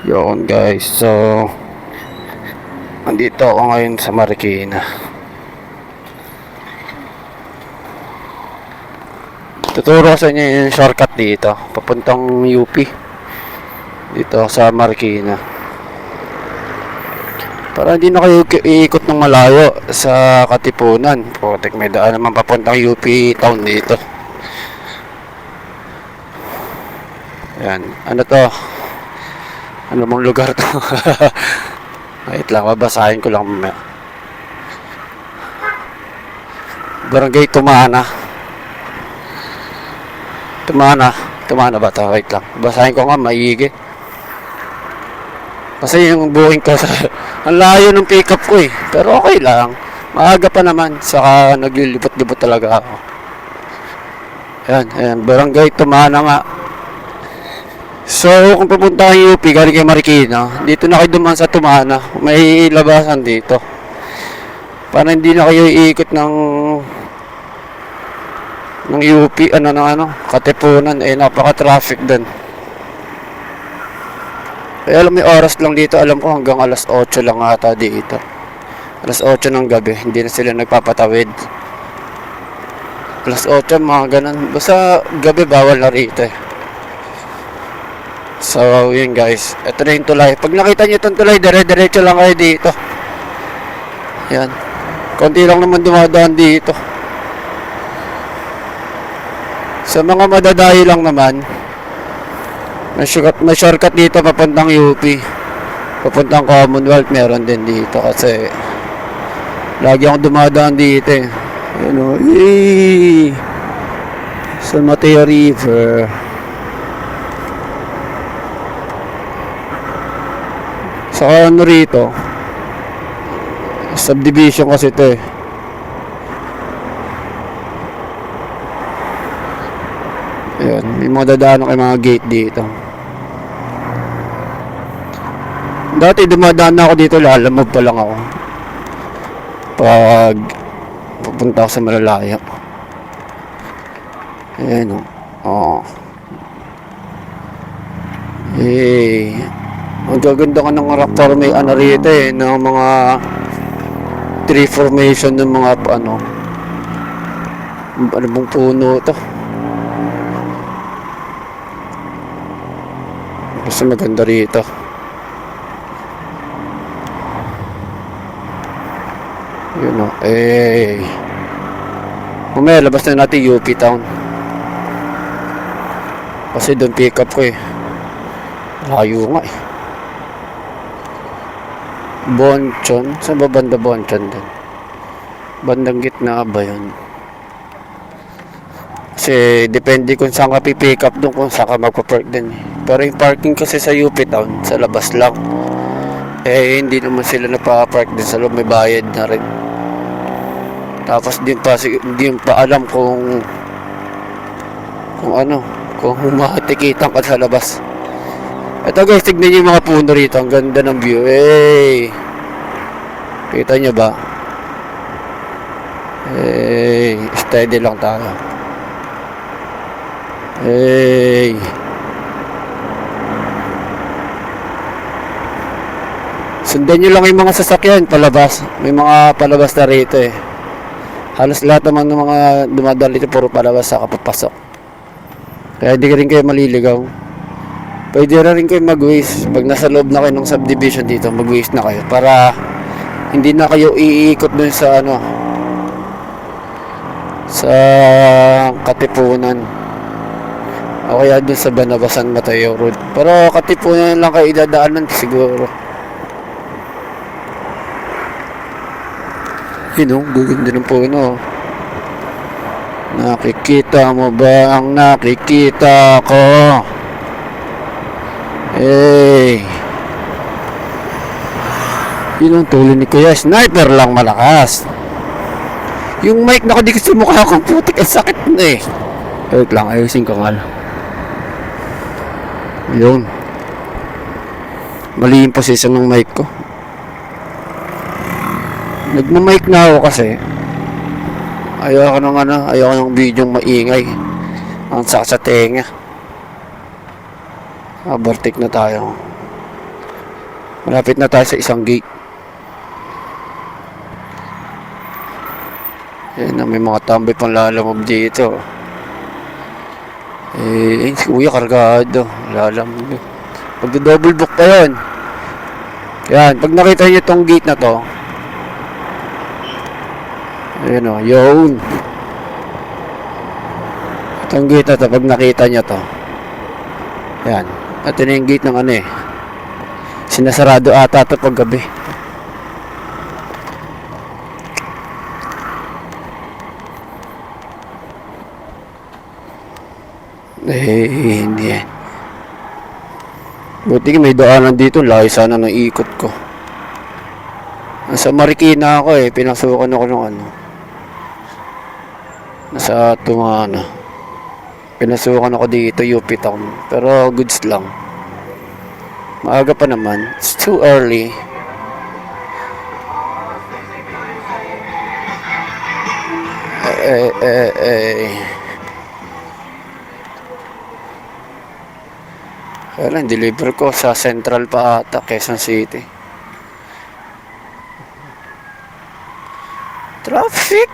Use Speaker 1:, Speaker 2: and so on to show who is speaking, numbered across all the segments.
Speaker 1: Yun guys, so andito ako ngayon sa Marikina. Tuturo sa inyo yung shortcut dito, papuntang UP. Dito sa Marikina. Para hindi na kayo iikot ng malayo sa Katipunan. Putek, may daan naman papuntang UP town dito. Yan, ano to? Ano mong lugar to? Wait lang, babasahin ko lang mamaya. Barangay Tumana. Tumana. Tumana ba to? Wait lang. Basahin ko nga, maigi. Kasi yung booking ko ang layo ng pickup ko eh. Pero okay lang. Maaga pa naman. Saka naglilibot-libot talaga ako. Ayan, ayan. Barangay Tumana nga. So, kung pupunta kayo UP, galing kay Marikina, dito na kayo duman sa Tumana. May labasan dito. Para hindi na kayo iikot ng ng UP, ano na ano, Katipunan, eh napaka-traffic din. Kaya alam mo yung oras lang dito, alam ko hanggang alas 8 lang ata dito. Alas 8 ng gabi, hindi na sila nagpapatawid. Alas 8, mga ganun. Basta gabi bawal na rito eh. So, yun guys. Ito na yung tulay. Pag nakita nyo itong tulay, dire-diretso lang kayo dito. Yan. Konti lang naman dumadaan dito. Sa mga madadayo lang naman, may shortcut, may shortcut dito papuntang UP. Papuntang Commonwealth, meron din dito kasi lagi akong dumadaan dito eh. Yan o. Yay! San Mateo River. Saka ano rito, subdivision kasi ito eh. Ayan, may mga dadaan kay mga gate dito. Dati dumadaan ako dito, lalamog pa lang ako. Pag pupunta ako sa Malalaya. Ayan o. Oh. Eh, ang gaganda ka ng rock formation ano rito eh, ng mga tree formation ng mga ano, ano bang puno to? Basta maganda rito. Yun o, eh. Mamaya, labas na natin UP Town. Kasi doon pick up ko eh. Layo nga eh. Bonchon? Saan ba banda Bonchon din? Bandang gitna ba yun? Kasi depende kung saan ka pipick up doon kung saan ka magpa-park din. eh. Pero yung parking kasi sa UP Town, sa labas lang. Eh, hindi naman sila napapark din sa loob, may bayad na rin. Tapos din pa, hindi pa alam kung kung ano, kung humatikitan ka sa labas. Ito guys, tignan niyo yung mga puno rito. Ang ganda ng view. Hey! Kita niyo ba? Hey! Steady lang tayo. Hey! Sundan nyo lang yung mga sasakyan palabas. May mga palabas na rito eh. Halos lahat naman ng mga dumadaan dito puro palabas sa kapapasok. Kaya di rin kayo maliligaw. Pwede na rin kayo mag-waste. Pag nasa loob na kayo ng subdivision dito, mag-waste na kayo. Para hindi na kayo iikot dun sa ano, sa Katipunan. O kaya dun sa Banabasan Mateo Road. Pero Katipunan lang kayo idadaanan siguro. Yun o, gaganda ng puno. Nakikita mo ba ang nakikita ko? Hey! Yun ang tuloy ni Kuya. Sniper lang malakas. Yung mic na di ko sa mukha ko, putik, ang sakit na eh. Wait lang, ayusin ko nga lang. Yun. Mali yung position ng mic ko. Nagma-mic na ako kasi. Ayoko ng ano, ayoko ng video maingay. Ang sakit sa tenga. Abartik na tayo. Malapit na tayo sa isang gate. Ayan na, may mga tambay pang lalamog dito. Eh, si kuya kargado. Lalamog. Magdo-double book pa yun. Yan, pag nakita niyo itong gate na to, Ayan o, yun. Itong gate na to, pag nakita niyo to. Yan. Ito na yung gate ng ano eh. Sinasarado ata ito pag gabi. Eh, hindi eh. Buti may daanan dito, layo sana ng ikot ko. Nasa Marikina ako eh, pinasukan ako ng ano. Nasa Tumana. Pinasukan ako dito, UP Town. Pero goods lang. Maaga pa naman. It's too early. Eh, eh, eh. Kaya lang, deliver ko sa Central pa ata, Quezon City. Traffic!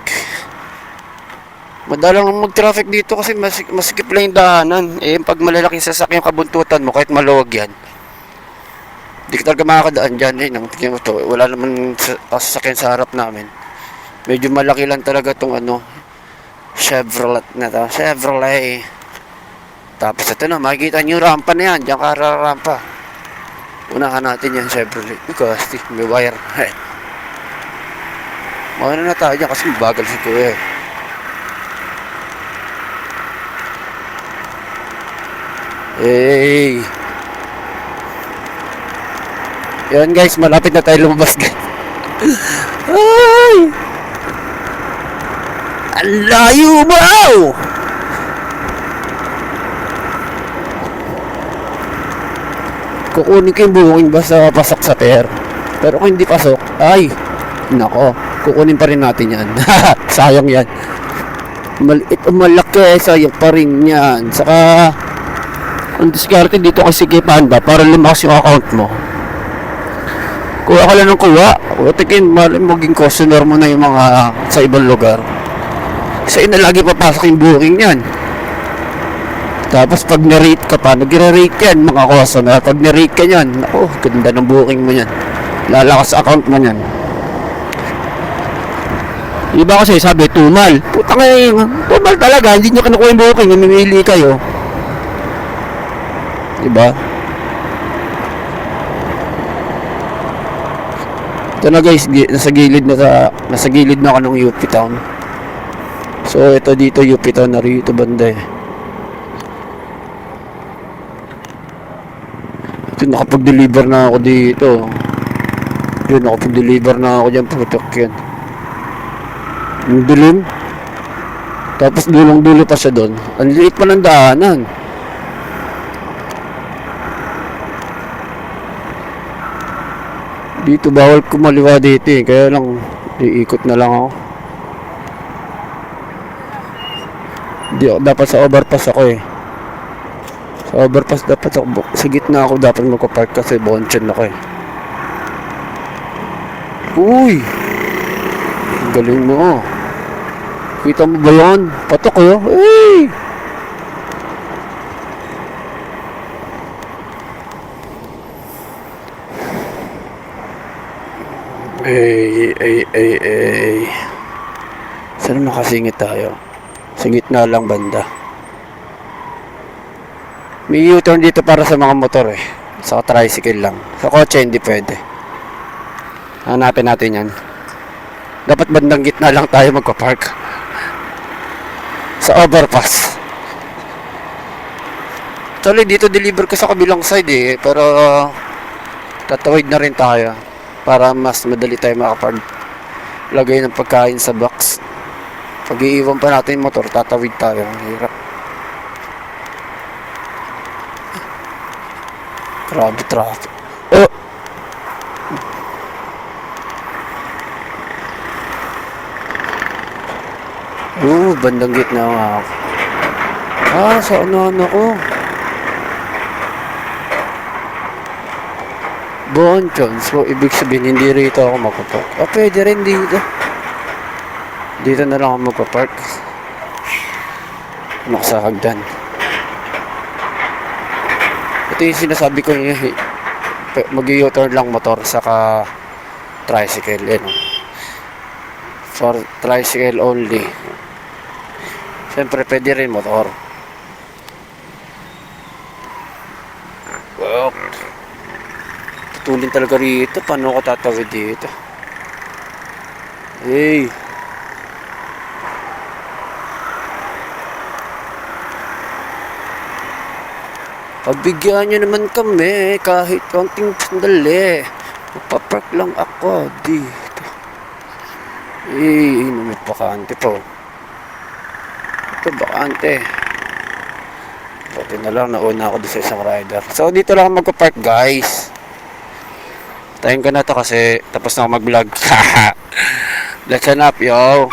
Speaker 1: Madalang mag-traffic dito kasi mas, masikip lang yung daanan. Eh, pag malalaking sasakyan kabuntutan mo, kahit maluwag yan, Di ka talaga makakadaan dyan eh. Nang tingin mo to, wala naman sa, sasakyan sa harap namin. Medyo malaki lang talaga tong ano, Chevrolet na to. Chevrolet. Tapos ito na, makikita nyo rampa na yan. Diyan ka rampa. Unahan natin yan, Chevrolet. Because, may wire. Mauna na tayo dyan kasi mabagal si Kuya eh. Hey! Yan guys, malapit na tayo lumabas guys. Ay! Ang mo! Kukunin ko yung booking basta pasok sa pair. Pero kung hindi pasok, ay, nako, kukunin pa rin natin yan. sayang yan. Maliit o malaki, sayang pa rin yan. Saka, ang diskarte dito kasi kay Panda para lumakas yung account mo. Kuha ka lang ng kuha. O tikin, mali maging customer mo na yung mga sa ibang lugar. Kasi na lagi papasok yung booking yan. Tapos pag na-rate ka pa, nagre-rate yan mga customer. Pag na-rate ka yan, ako, ganda ng booking mo yan. Lalakas account mo yan. Iba kasi sabi, tumal. Puta nga yun. Tumal talaga, hindi nyo kinukuha yung booking, mamimili kayo. Diba? Ito na guys, nasa gilid na sa nasa gilid na ako ng UP Town. So ito dito UP Town na rito banda eh. Ito nakapag-deliver na ako dito. Yun, nakapag-deliver na ako dyan, putok yan. Yung dilim. Tapos dulong-dulo pa siya doon. Ang liit pa ng daanan. Dito bawal kumaliwa dito eh. Kaya lang, iikot na lang ako. Di dapat sa overpass ako eh. Sa overpass dapat ako, sa gitna ako dapat magpa-park kasi bonchen ako eh. Uy! Galing mo oh. Kita mo ba yun? Patok oh. Hey! Ay, ay, ay, ay. Saan makasingit tayo? Sa gitna lang banda. May U-turn dito para sa mga motor eh. Sa tricycle lang. Sa kotse hindi pwede. Hanapin natin yan. Dapat bandang gitna lang tayo magpa-park. Sa overpass. Actually, dito deliver ko sa kabilang side eh. Pero, tatawid na rin tayo. Para mas madali tayo makapag lagay ng pagkain sa box. Pag iiwan pa natin yung motor, tatawid tayo. Hirap. Grabe traffic. Oh! Oo, bandang gitna nga ako. Ah, sa ano-ano ko. Bon Jones. So, ibig sabihin, hindi rito ako magpapark. Ah, pwede rin dito. Dito na lang ako magpapark. Ano sa hagdan. Ito yung sinasabi ko yung mag u-turn lang motor saka tricycle. Yan. For tricycle only. Siyempre, pwede rin motor. Wow. Tutulin talaga rito. Paano ako tatawid dito? Hey. Pagbigyan nyo naman kami kahit konting sandali. Magpapark lang ako dito. Eh, may bakante po. Ito, bakante. Buti na lang, nauna ako doon sa isang rider. So, dito lang ako magpapark, guys. Tayin ko na to kasi tapos na ako mag-vlog. Let's up, yo.